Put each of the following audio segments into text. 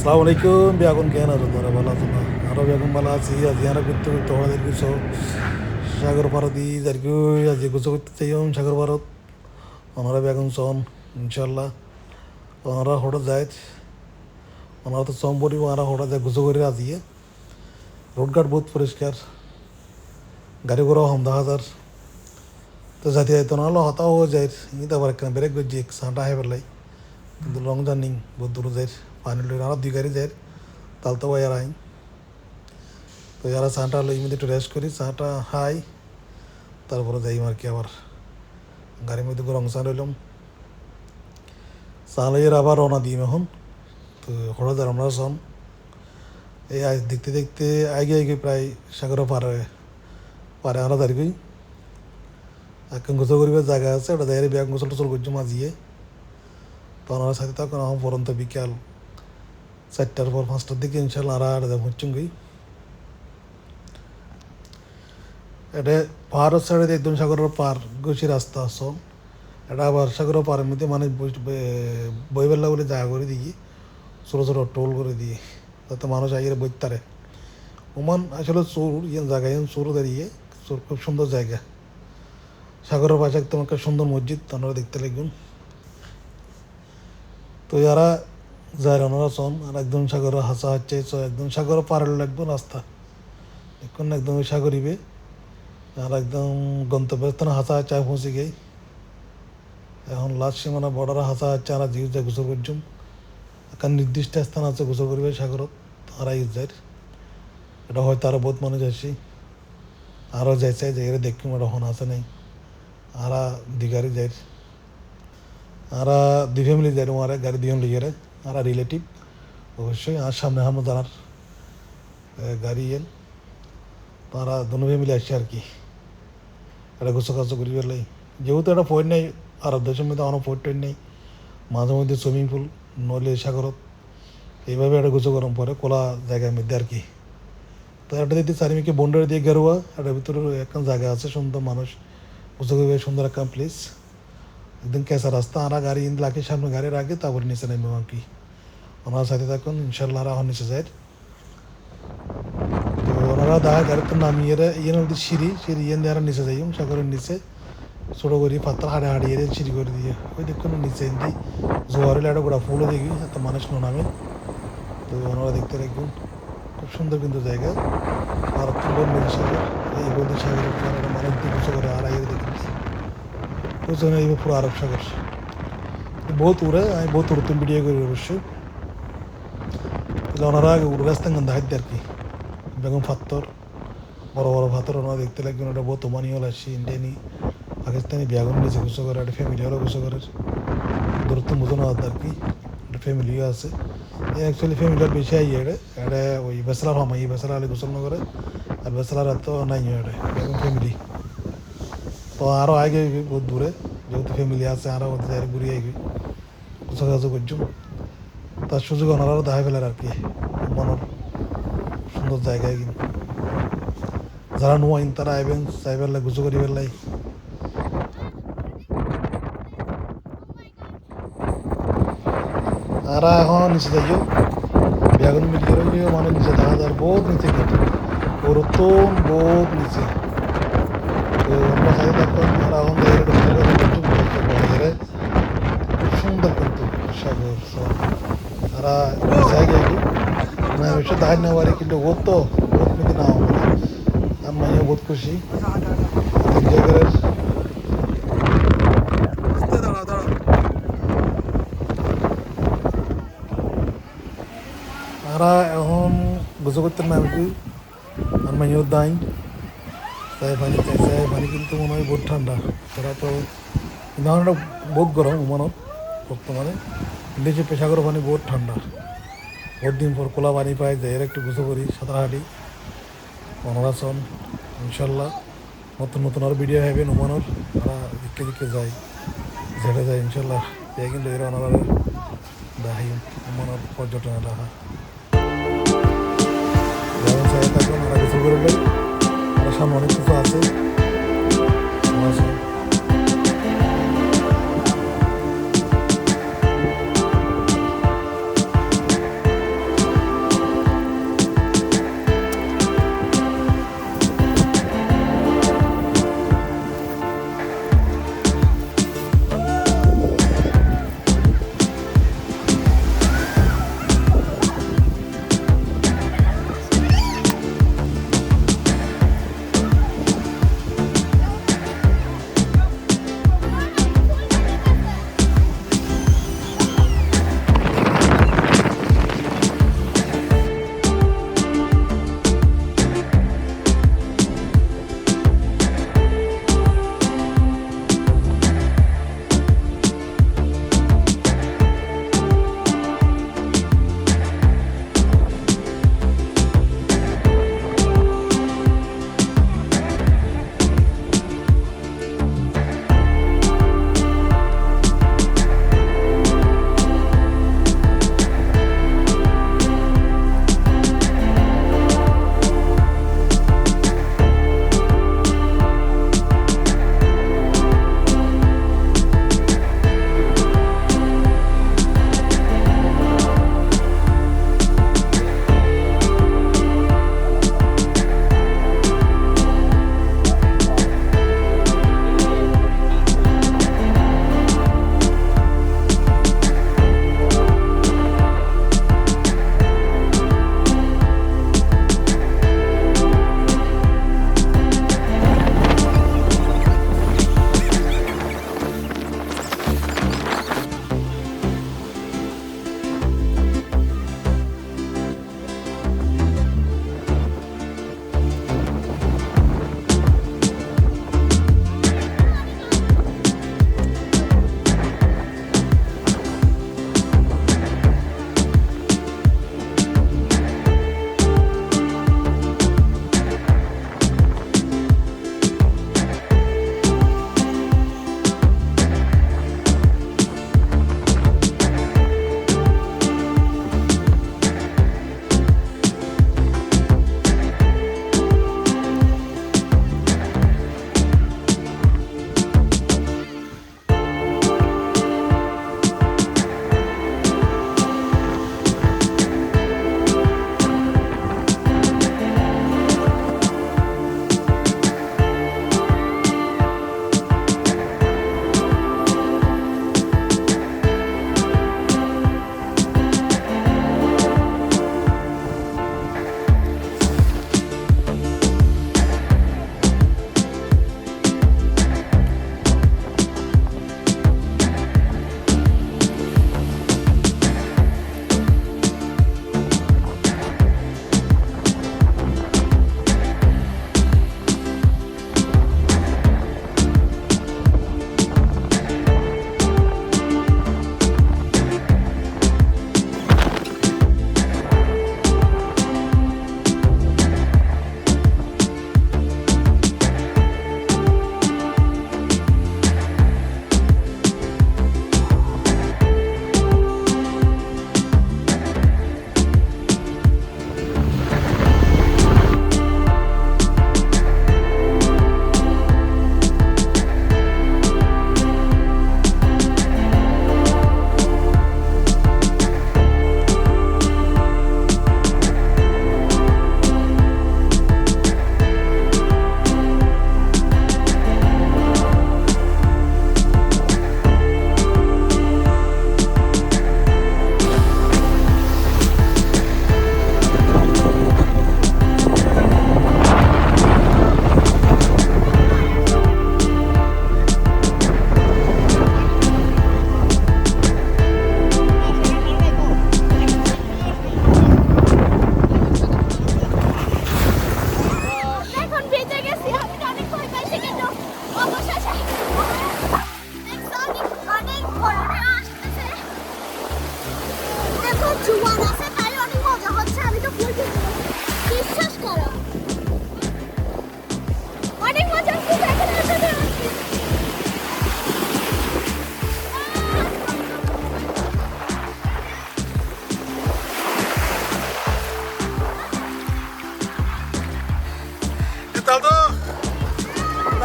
আসসালামু আলাইকুম বেগুন কেন আছো তোরা ভালো আছো না? আরও বেগুন ভালো আছি, আজ ইয়ারা করতে করতে আমাদের কিছু সাগর ভারত ই যারকি আজ গুছো করতে চাই সাগর ভারত ওনারা বেগুন সন ইনশাল্লাহ ওনারা হঠাৎ যায়, ওনারা তো সম পরি ওনারা হঠাৎ যায় গুছো করে আজিয়ে রোডঘাট বহুত পরিষ্কার, গাড়ি ঘোড়াও হম দেখা যার তো যাতে তো নাহলে হতাও হয়ে যায় আবার একটা ব্রেক করছি সাঁটা পেলাই। কিন্তু লং জার্নিং, বহুত দূর যায়। পানি লই আর দুই গাড়ি যায়। তাল তো আর আই। তো যারা চাটা লই মধ্যে একটু রেস্ট করি চাটা হাই। তারপরে যাই আর কি আবার। গাড়ির মধ্যে গরম চা লইলাম। চা লইয়ের আবার রওনা দিই এখন। তো হঠাৎ আমরা সন এই আজ দেখতে দেখতে আগে আগে প্রায় সাগর পারে পারে আমরা দাঁড়িয়ে এখন গোসল করিবার জায়গা আছে, ওটা দাঁড়িয়ে ব্যাগ গোসল টোসল করছি মাঝিয়ে। তো ওনার সাথে তখন আমার পরন্ত বিকাল চারটার পর পাঁচটার দিকে ইনশাল্লাহ আর আর হচ্ছুন গই এটা পাহাড়ের সাইডে একদম সাগরের পার, গেছি রাস্তা সব এটা আবার সাগরের পাড়ের মধ্যে মানে বইবেলা বলে জায়গা করে দিয়ে ছোটো ছোটো টোল করে দিয়ে যাতে মানুষ আগে বইতারে ওমান আসলে চোর ইয়ে জায়গা ইয়ে চোর দাঁড়িয়ে চোর খুব সুন্দর জায়গা। সাগরের পাশে একটা সুন্দর মসজিদ, আপনারা দেখতে লাগবেন। তো যারা যায় ওনারা আর একদম সাগরের হাসা হচ্ছে একদম সাগরের পাড়ের লাগবে রাস্তা। এখন একদম ওই সাগরিবে। আর একদম গন্তব্যস্থান হাসা হচ্ছে পৌঁছে গেই। এখন লাস্ট সীমানা বর্ডার হাসা হচ্ছে, আর জিউ যায় গোসল করছুম। এখন নির্দিষ্ট স্থান আছে গোসল করিবে সাগরত তারা ইউজ যায় এটা হয়তো আরও বহুত মানুষ আসি আরও যাইছে যে এরা দেখুম এটা হন আছে নাই। আরা দিঘারি যাই আরা দুই ফ্যামিলি যায় মারে গাড়ি দুজন লিগে আরা রিলেটিভ অবশ্যই। আর সামনে হামো জানার গাড়ি এন তারা দুনো ফ্যামিলি আসছে আর কি। গোসল কাজ করি পেলাই যেহেতু একটা পয়েন্ট নেই আর দেশের মধ্যে অনেক পয়েন্ট টয়েন্ট নেই। মাঝে মধ্যে সুইমিং পুল নলে সাগরত। এইভাবে একটা গোসল গরম পরে কোলা জায়গার মধ্যে আর কি। তো একটা দিতে চারিমিকে বন্ডার দিয়ে গেরুয়া, একটা ভিতরে একখান জায়গা আছে, সুন্দর মানুষ। করবে সুন্দর একটা প্লেস একদম কেঁচা রাস্তা আর গাড়ি লাগে সামনে গাড়ি রাখে তারপরে নিচে নেমে আর কি। ওনার সাথে থাকুন ইনশাল্লাহ আর নিচে যায় তো ওনারা দেখা গাড়িতে নামিয়ে ইয়ে নদী সিঁড়ি সিঁড়ি ইয়ে দিয়ে নিচে যাই সাগরের নিচে। ছোটো করি পাত্র হাড়ে হাড়িয়ে সিঁড়ি করে দিয়ে। ওই দেখুন নিচে এমনি জোয়ারের একটা গোড়া ফুলও দেখি, এত মানুষ নামে। তো ওনারা দেখতে রাখবেন খুব সুন্দর কিন্তু জায়গা। আর তুলো নদী সাগর। এই বলতে সাগরের মানুষ দিবসে করে আর আইয়ে দেখি ওজনে এই পুরো আরব সাগর। বহুত উড়ে আমি বহুত উড়তে ভিডিও করি অবশ্যই। ওনারা আগে উড়ে আসতেন হাইতে আর কি। বেগম পাত্তর বড় বড় পাথর ওনারা দেখতে লাগবেন ওটা বহুত ওমানিও আসছি ইন্ডিয়ানি পাকিস্তানি বিয়াগুন নিয়েছে গুছো করে, একটা ফ্যামিলি হলো গুছো করে। দূরত্ব মতো না আর কি, একটা ফ্যামিলিও আছে। অ্যাকচুয়ালি ফ্যামিলির বেশি আই এটা এটা ওই বেসলার হম এই বেসলার আলী গোসল নগরে, আর বেসলার তো নাই এটা বেগম ফ্যামিলি তো আরও আগে বহুত দূরে, যেহেতু ফ্যামিলি আছে আরও ঘুরে আইবি। কাছাকাছি করছ। তার সুযোগ ওনারাও দেখা ফেলার আর কি। মনের সুন্দর জায়গায় কিন্তু। যারা নোয়াইন তারা আইবেন চাই পেলাই গুছো করি পেলাই আর এখন নিচে যাইও। বেগুন মিলিয়ে রইলেও মানে নিচে দেখা যায় বহুত নিচে কিন্তু। ওরতম বহুত নিচে। সুন্দর কিন্তু সাগর। ಅರಾ ಬಿಸಿಯಾಗಿ ನಾವು ಎಷ್ಟು ಧಾನ್ಯವಾರಕ್ಕೆ ಇಲ್ಲಿ ಓದ್ತೋ ಓದ್ಮಿದ್ದು ನಾವು ನಮ್ಮ ಓದ್ ಖುಷಿ তারা এখন বুঝে করতে না কি আর মাইও দাই চায় পানি চাই চায় পানি কিন্তু মনে হয় বহুত ঠান্ডা। তারা তো কিন্তু আমার বহুত গরম মনত বর্তমানে। কিন্তু পেশাগর পানি বহুত ঠান্ডা। বহুত দিন পর কোলা পানি পাই যাই একটু গুছো করি, সাঁতারহাটি অনরাসন ইনশাল্লাহ। নতুন নতুন আর ভিডিও হবে উমানোর তারা দিকে দিকে যায়, ঝেড়ে যায়, ইনশাল্লাহ। এই কিন্তু এরা দেখাই উমানোর পর্যটন এলাকা। যেমন চাই থাকবেন ওরা গোসল করবেন সামনে অনেক কিছু আছে।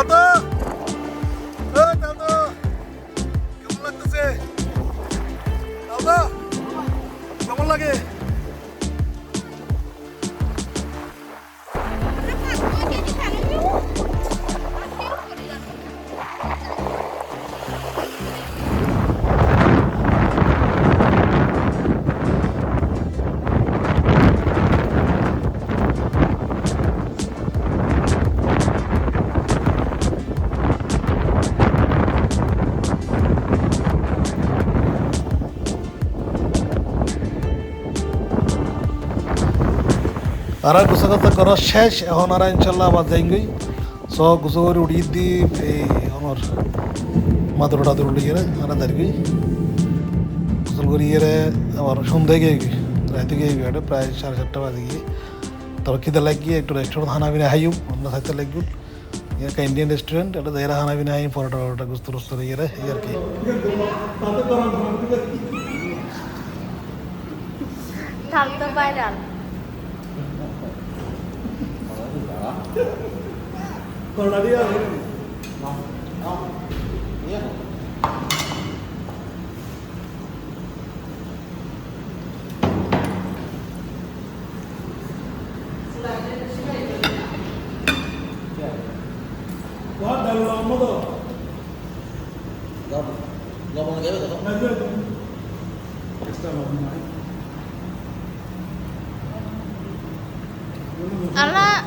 Arda! গুছা কথা করা শেষ, এখন আর ইনশাল্লাহ আবার যাইঙ্গই। সব গুছো করে উড়িয়ে দি এই আমার মাদুর টাদুর উড়িয়ে আর দাঁড়িয়ে গোসল করি ইয়ে আবার সন্ধ্যায় গিয়ে রাতে গিয়ে গিয়ে প্রায় সাড়ে চারটা বাজে গিয়ে, তারপর খিদে লাগিয়ে একটু রেস্টুরেন্ট হানা বিনা হাইও অন্য থাকতে লাগবে একটা ইন্ডিয়ান রেস্টুরেন্ট এটা যাই হানা বিনা হাই পরোটা পরোটা গুস্ত রুস্ত ইয়ে এই আর কি। থাকতো còn là đi đâu không không biết quá đau lòng mất rồi. Lòng lòng bằng cái gì không? Này chưa extra lòng này Allah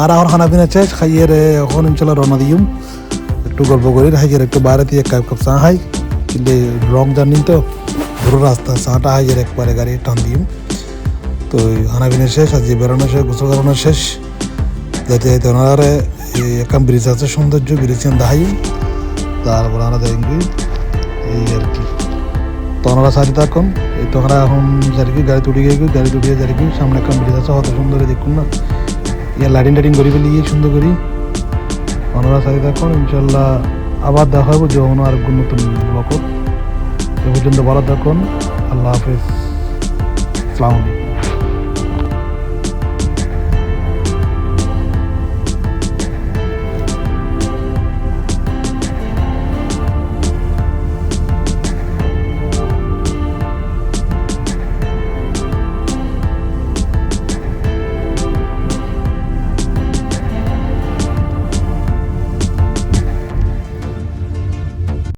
আর আমার খানা পিনা শেষ, খাইয়ে রে, এখন ইনশাল্লাহ রওনা দিম। একটু গল্প করি হাইয়ের একটু বাইরে দিয়ে কাপ কাপ চা খাই। কিন্তু লং জার্নি তো পুরো রাস্তা, চাটা হাইয়ের একবারে গাড়ি টান দিম। তো খানা পিনা শেষ, আজকে বেরোনো শেষ, গোসল করানো শেষ। যাতে যাতে ওনারা ব্রিজ আছে, সৌন্দর্য ব্রিজ দেখাই তারপর আমরা দেখবি এই আর কি। তো ওনারা সারি থাকুন। এই তো আমরা এখন যারিকি গাড়ি তুলি গিয়ে গাড়ি তুলিয়ে যারিকি সামনে একটা ব্রিজ আছে অত সুন্দর দেখুন না। ইয়া লাইটিং টাইটিং করি ফেলি ইয়ে সুন্দর করি। ওনারা সাথে থাকুন ইনশাল্লাহ আবার দেখা হবে যখন আর নতুন ব্লক এ পর্যন্ত ভালো থাকুন, আল্লাহ হাফিজ। আসসালামু আলাইকুম।